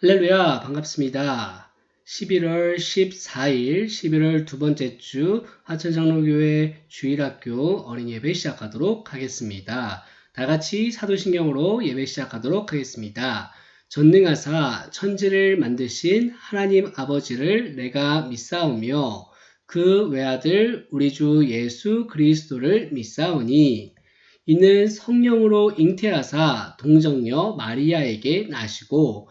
할렐루야, 반갑습니다. 11월 14일, 11월 두 번째 주 하천장로교회 주일학교 어린이 예배 시작하도록 하겠습니다. 다 같이 사도신경으로 예배 시작하도록 하겠습니다. 전능하사 천지를 만드신 하나님 아버지를 내가 믿사오며 그 외아들 우리 주 예수 그리스도를 믿사오니 이는 성령으로 잉태하사 동정녀 마리아에게 나시고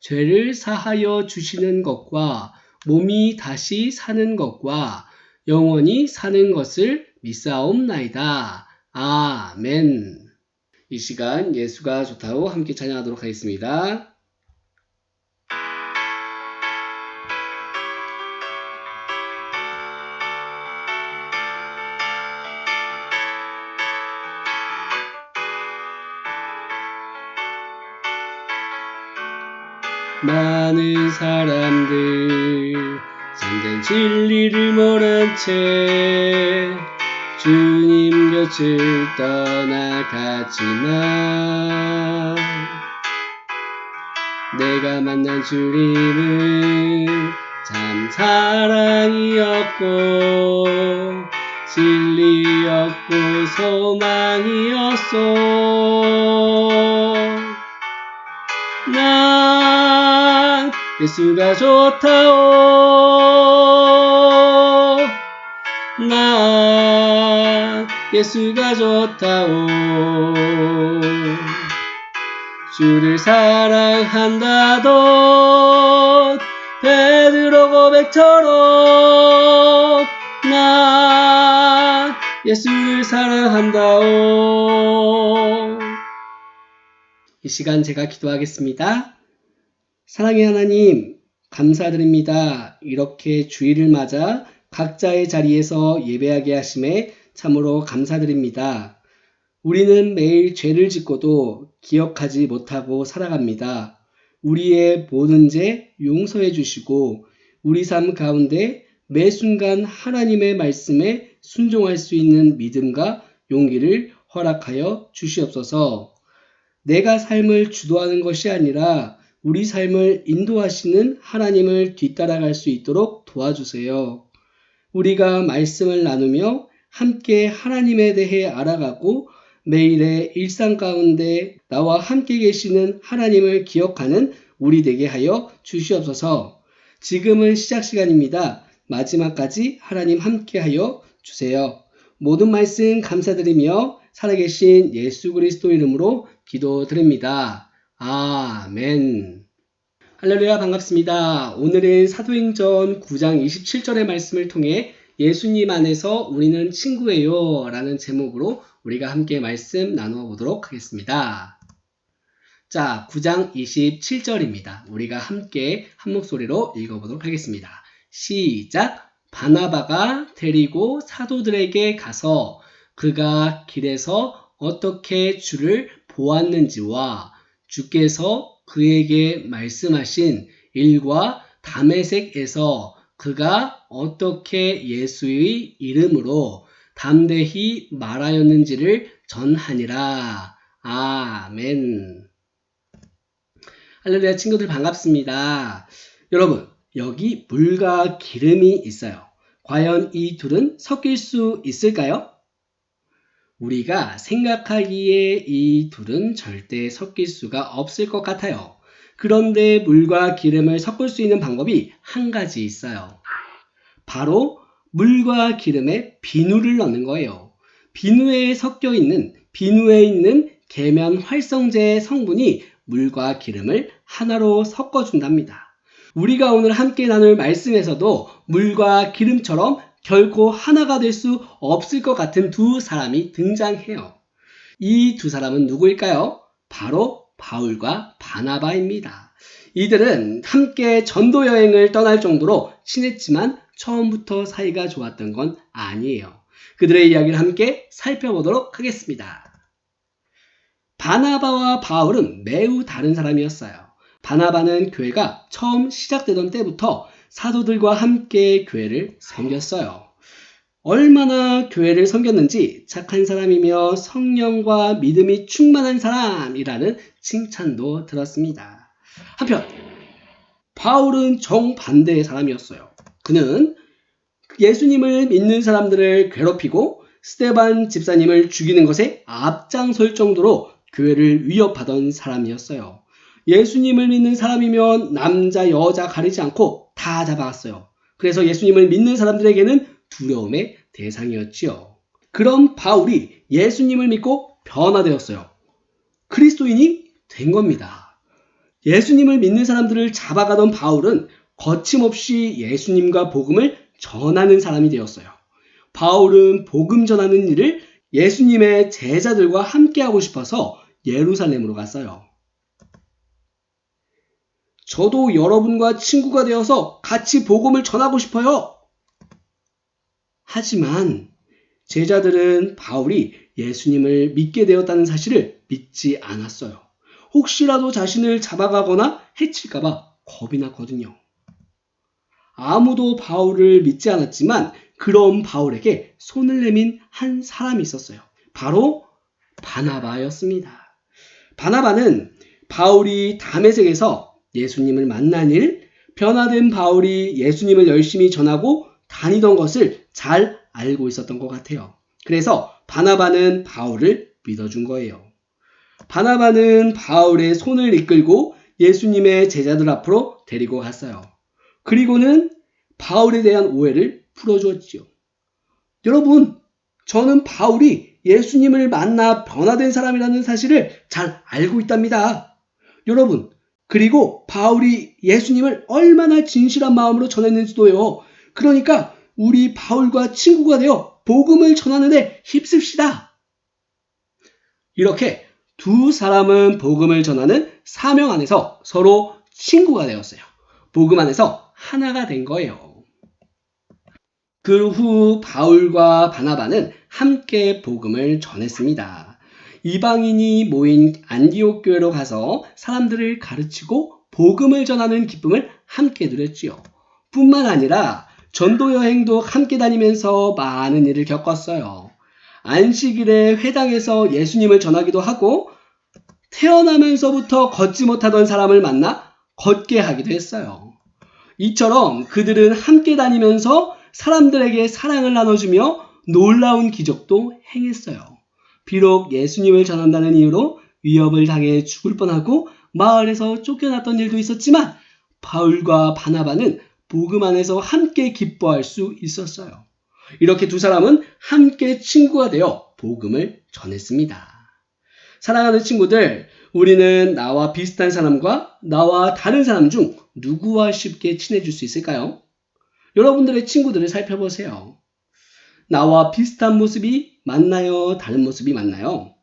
죄를 사하여 주시는 것과 몸이 다시 사는 것과 영원히 사는 것을 믿사옵나이다. 아멘. 이 시간 예수가 좋다고 함께 찬양하도록 하겠습니다. 많은 사람들. 참된 진리를 모른 채 주님 곁을 떠나갔지만 내가 만난 주님은 참 사랑이었고 진리였고 소망이었소. 난 예수가 좋다오. 난 예수가 좋다오. 주를 사랑한다던 베드로 고백처럼 난 예수를 사랑한다오. 이 시간 제가 기도하겠습니다. 사랑의 하나님, 감사드립니다. 이렇게 주일을 맞아 각자의 자리에서 예배하게 하심에 참으로 감사드립니다. 우리는 매일 죄를 짓고도 기억하지 못하고 살아갑니다. 우리의 모든 죄 용서해 주시고 우리 삶 가운데 매 순간 하나님의 말씀에 순종할 수 있는 믿음과 용기를 허락하여 주시옵소서. 내가 삶을 주도하는 것이 아니라 우리 삶을 인도하시는 하나님을 뒤따라갈 수 있도록 도와주세요. 우리가 말씀을 나누며 함께 하나님에 대해 알아가고 매일의 일상 가운데 나와 함께 계시는 하나님을 기억하는 우리 되게 하여 주시옵소서. 지금은 시작 시간입니다. 마지막까지 하나님 함께 하여 주세요. 모든 말씀 감사드리며 살아계신 예수 그리스도 이름으로 기도드립니다. 아멘. 할렐루야 반갑습니다. 오늘은 사도행전 9장 27절의 말씀을 통해 예수님 안에서 우리는 친구예요 라는 제목으로 우리가 함께 말씀 나누어 보도록 하겠습니다. 자, 9장 27절입니다. 우리가 함께 한 목소리로 읽어보도록 하겠습니다. 시작! 바나바가 데리고 사도들에게 가서 그가 길에서 어떻게 주를 보았는지와 주께서 그에게 말씀하신 일과 담에색에서 그가 어떻게 예수의 이름으로 담대히 말하였는지를 전하니라. 아멘. 할렐루야 친구들 반갑습니다. 여러분, 여기 물과 기름이 있어요. 과연 이 둘은 섞일 수 있을까요? 우리가 생각하기에 이 둘은 절대 섞일 수가 없을 것 같아요. 그런데 물과 기름을 섞을 수 있는 방법이 한 가지 있어요. 바로 물과 기름에 비누를 넣는 거예요. 비누에 섞여 있는 비누에 있는 계면 활성제의 성분이 물과 기름을 하나로 섞어준답니다. 우리가 오늘 함께 나눌 말씀에서도 물과 기름처럼 결코 하나가 될 수 없을 것 같은 두 사람이 등장해요. 이 두 사람은 누구일까요? 바로 바울과 바나바입니다. 이들은 함께 전도 여행을 떠날 정도로 친했지만 처음부터 사이가 좋았던 건 아니에요. 그들의 이야기를 함께 살펴보도록 하겠습니다. 바나바와 바울은 매우 다른 사람이었어요. 바나바는 교회가 처음 시작되던 때부터 사도들과 함께 교회를 섬겼어요. 얼마나 교회를 섬겼는지 착한 사람이며 성령과 믿음이 충만한 사람이라는 칭찬도 들었습니다. 한편 바울은 정반대의 사람이었어요. 그는 예수님을 믿는 사람들을 괴롭히고 스테반 집사님을 죽이는 것에 앞장설 정도로 교회를 위협하던 사람이었어요. 예수님을 믿는 사람이면 남자, 여자 가리지 않고 다 잡아갔어요. 그래서 예수님을 믿는 사람들에게는 두려움의 대상이었지요. 그럼 바울이 예수님을 믿고 변화되었어요. 그리스도인이 된 겁니다. 예수님을 믿는 사람들을 잡아가던 바울은 거침없이 예수님과 복음을 전하는 사람이 되었어요. 바울은 복음 전하는 일을 예수님의 제자들과 함께 하고 싶어서 예루살렘으로 갔어요. 저도 여러분과 친구가 되어서 같이 복음을 전하고 싶어요. 하지만 제자들은 바울이 예수님을 믿게 되었다는 사실을 믿지 않았어요. 혹시라도 자신을 잡아가거나 해칠까봐 겁이 났거든요. 아무도 바울을 믿지 않았지만 그런 바울에게 손을 내민 한 사람이 있었어요. 바로 바나바였습니다. 바나바는 바울이 담에색에서 예수님을 만난 일, 변화된 바울이 예수님을 열심히 전하고 다니던 것을 잘 알고 있었던 것 같아요. 그래서 바나바는 바울을 믿어준 거예요. 바나바는 바울의 손을 이끌고 예수님의 제자들 앞으로 데리고 갔어요. 그리고는 바울에 대한 오해를 풀어주었지요. 여러분, 저는 바울이 예수님을 만나 변화된 사람이라는 사실을 잘 알고 있답니다. 여러분, 그리고 바울이 예수님을 얼마나 진실한 마음으로 전했는지도요. 그러니까 우리 바울과 친구가 되어 복음을 전하는데 힘씁시다. 이렇게 두 사람은 복음을 전하는 사명 안에서 서로 친구가 되었어요. 복음 안에서 하나가 된 거예요. 그 후 바울과 바나바는 함께 복음을 전했습니다. 이방인이 모인 안디옥 교회로 가서 사람들을 가르치고 복음을 전하는 기쁨을 함께 누렸지요. 뿐만 아니라 전도 여행도 함께 다니면서 많은 일을 겪었어요. 안식일에 회당에서 예수님을 전하기도 하고 태어나면서부터 걷지 못하던 사람을 만나 걷게 하기도 했어요. 이처럼 그들은 함께 다니면서 사람들에게 사랑을 나눠주며 놀라운 기적도 행했어요. 비록 예수님을 전한다는 이유로 위협을 당해 죽을 뻔하고 마을에서 쫓겨났던 일도 있었지만 바울과 바나바는 복음 안에서 함께 기뻐할 수 있었어요. 이렇게 두 사람은 함께 친구가 되어 복음을 전했습니다. 사랑하는 친구들, 우리는 나와 비슷한 사람과 나와 다른 사람 중 누구와 쉽게 친해질 수 있을까요? 여러분들의 친구들을 살펴보세요. 나와 비슷한 모습이 맞나요? 다른 모습이 맞나요?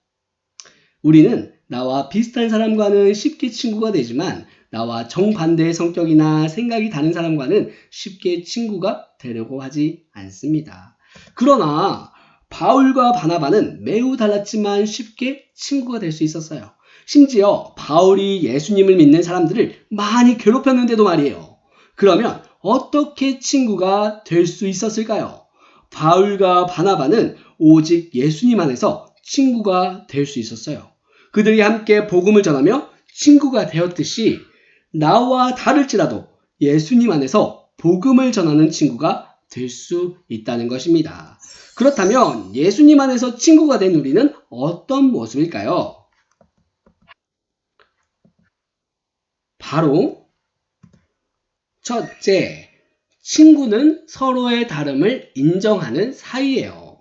우리는 나와 비슷한 사람과는 쉽게 친구가 되지만 나와 정반대의 성격이나 생각이 다른 사람과는 쉽게 친구가 되려고 하지 않습니다. 그러나 바울과 바나바는 매우 달랐지만 쉽게 친구가 될 수 있었어요. 심지어 바울이 예수님을 믿는 사람들을 많이 괴롭혔는데도 말이에요. 그러면 어떻게 친구가 될 수 있었을까요? 바울과 바나바는 오직 예수님 안에서 친구가 될 수 있었어요. 그들이 함께 복음을 전하며 친구가 되었듯이 나와 다를지라도 예수님 안에서 복음을 전하는 친구가 될 수 있다는 것입니다. 그렇다면 예수님 안에서 친구가 된 우리는 어떤 모습일까요? 바로 첫째, 친구는 서로의 다름을 인정하는 사이예요.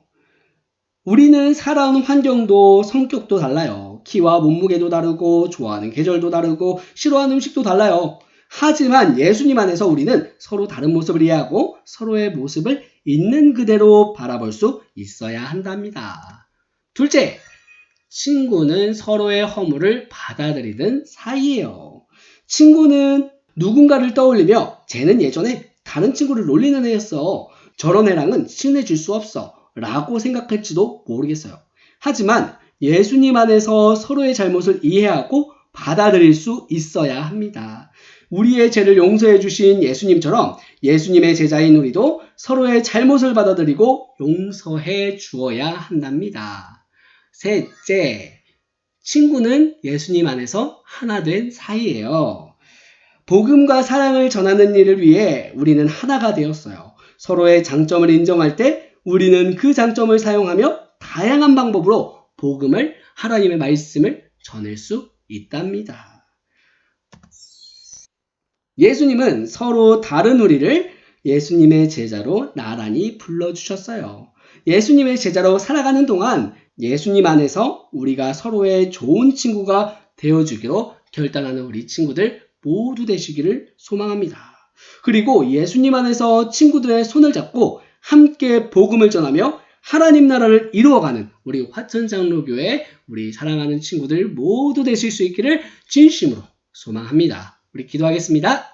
우리는 살아온 환경도 성격도 달라요. 키와 몸무게도 다르고 좋아하는 계절도 다르고 싫어하는 음식도 달라요. 하지만 예수님 안에서 우리는 서로 다른 모습을 이해하고 서로의 모습을 있는 그대로 바라볼 수 있어야 한답니다. 둘째, 친구는 서로의 허물을 받아들이는 사이예요. 친구는 누군가를 떠올리며 쟤는 예전에 다른 친구를 놀리는 애였어. 저런 애랑은 친해질 수 없어. 라고 생각할지도 모르겠어요. 하지만 예수님 안에서 서로의 잘못을 이해하고 받아들일 수 있어야 합니다. 우리의 죄를 용서해 주신 예수님처럼 예수님의 제자인 우리도 서로의 잘못을 받아들이고 용서해 주어야 한답니다. 셋째, 친구는 예수님 안에서 하나 된 사이예요. 복음과 사랑을 전하는 일을 위해 우리는 하나가 되었어요. 서로의 장점을 인정할 때 우리는 그 장점을 사용하며 다양한 방법으로 복음을 하나님의 말씀을 전할 수 있답니다. 예수님은 서로 다른 우리를 예수님의 제자로 나란히 불러주셨어요. 예수님의 제자로 살아가는 동안 예수님 안에서 우리가 서로의 좋은 친구가 되어주기로 결단하는 우리 친구들 모두 되시기를 소망합니다. 그리고 예수님 안에서 친구들의 손을 잡고 함께 복음을 전하며 하나님 나라를 이루어가는 우리 화천장로교회 우리 사랑하는 친구들 모두 되실 수 있기를 진심으로 소망합니다. 우리 기도하겠습니다.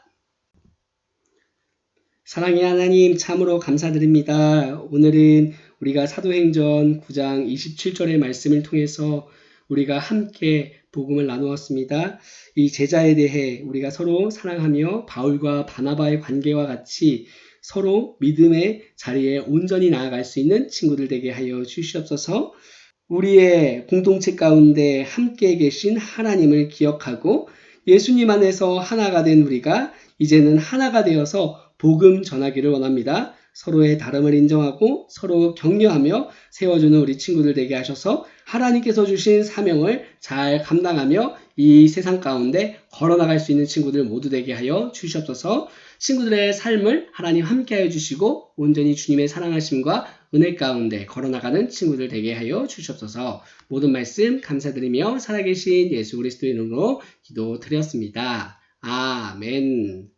사랑의 하나님 참으로 감사드립니다. 오늘은 우리가 사도행전 9장 27절의 말씀을 통해서 우리가 함께 복음을 나누었습니다. 이 제자에 대해 우리가 서로 사랑하며 바울과 바나바의 관계와 같이 서로 믿음의 자리에 온전히 나아갈 수 있는 친구들 되게 하여 주시옵소서. 우리의 공동체 가운데 함께 계신 하나님을 기억하고 예수님 안에서 하나가 된 우리가 이제는 하나가 되어서 복음 전하기를 원합니다. 서로의 다름을 인정하고 서로 격려하며 세워주는 우리 친구들 되게 하셔서 하나님께서 주신 사명을 잘 감당하며 이 세상 가운데 걸어나갈 수 있는 친구들 모두 되게 하여 주시옵소서. 친구들의 삶을 하나님 함께하여 주시고 온전히 주님의 사랑하심과 은혜 가운데 걸어나가는 친구들 되게 하여 주시옵소서. 모든 말씀 감사드리며 살아계신 예수 그리스도의 이름으로 기도드렸습니다. 아멘